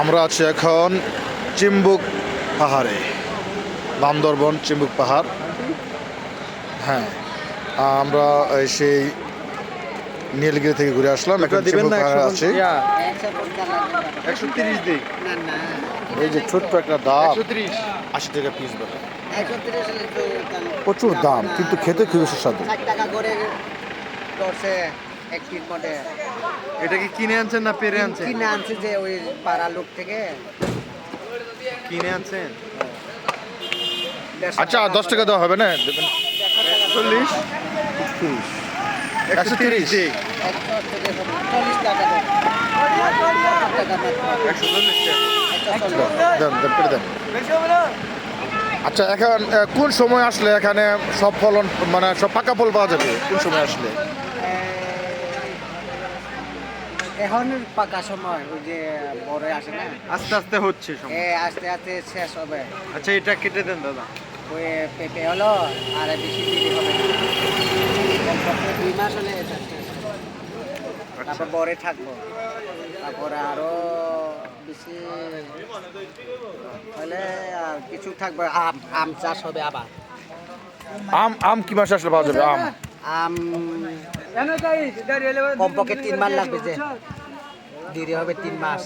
আমরা আছি এখন চিম্বুক পাহাড়ে বান্দরবন চিম্বুক পাহাড়। হ্যাঁ আমরা এই সেই নীলগিরি থেকে ঘুরে আসলাম এখন চিম্বুক পাহাড়ে আছি। দিক এই যে ছোট্ট একটা তিরিশ। আশি টাকা পিস প্রচুর দাম কিন্তু খেতে খুবই সুস্বাদু। টাকা করে ধরছে এক পিট মটে এটা কি কিনে আনছেন না পেরে আনছেন? কিনে আনছে যে ওই পাড়ার লোক থেকে। কিনে আনছেন? আচ্ছা দশ টাকা দেওয়া হবে না? দেবেন চল্লিশ একশো তিরিশ? আচ্ছা এখন কোন সময় আসলে এখানে সব ফলন মানে সব পাকা ফল পাওয়া যাবে? কোন সময় আসলে? এখন পাকা সময় ওই যে বড় আসে না? আস্তে আস্তে হচ্ছে সময়। এ আস্তে আস্তে শেষ হবে। আচ্ছা এটা কেটে দেন দাদা। ওই পেঁপে হলো আর বেশি দেরি হবে দুই মাস হলে। তারপর বরে থাকব। তারপরে আরও বেশি হলে আর কিছু থাকবে আম আম চাষ হবে আবার। আম আম কি মাসে আসলে পাওয়া যাবে? আম। কমপক্ষে তিন মাস লাগবে যে। দেরি হবে তিন মাস।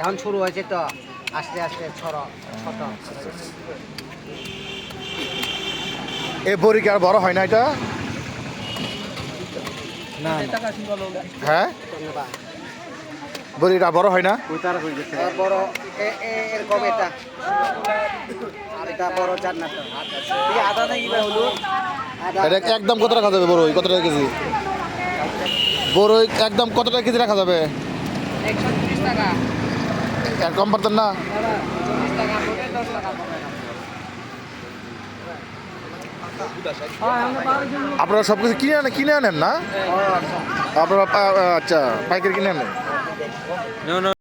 এখন শুরু হয়েছে তো আস্তে আস্তে ছড় ছোট। এ বড়ি কি আর বড় হয় না এটা? না হ্যাঁ? বড়িটা বড় হয় না? ওই তারা বড় এরকম এটা। আর এটা বড় জান্নাত। আদা নাকি আদা এটা একদম কত রাখা যাবে বড়ই? কত টাকা কেজি? বড়ই একদম কত টাকা কেজি রাখা যাবে? আর কম পারতেন না। আপনারা সব কিছু কিনে আনেন কিনে আনেন না। আপনারা আচ্ছা পাইকারি কিনে আনেন?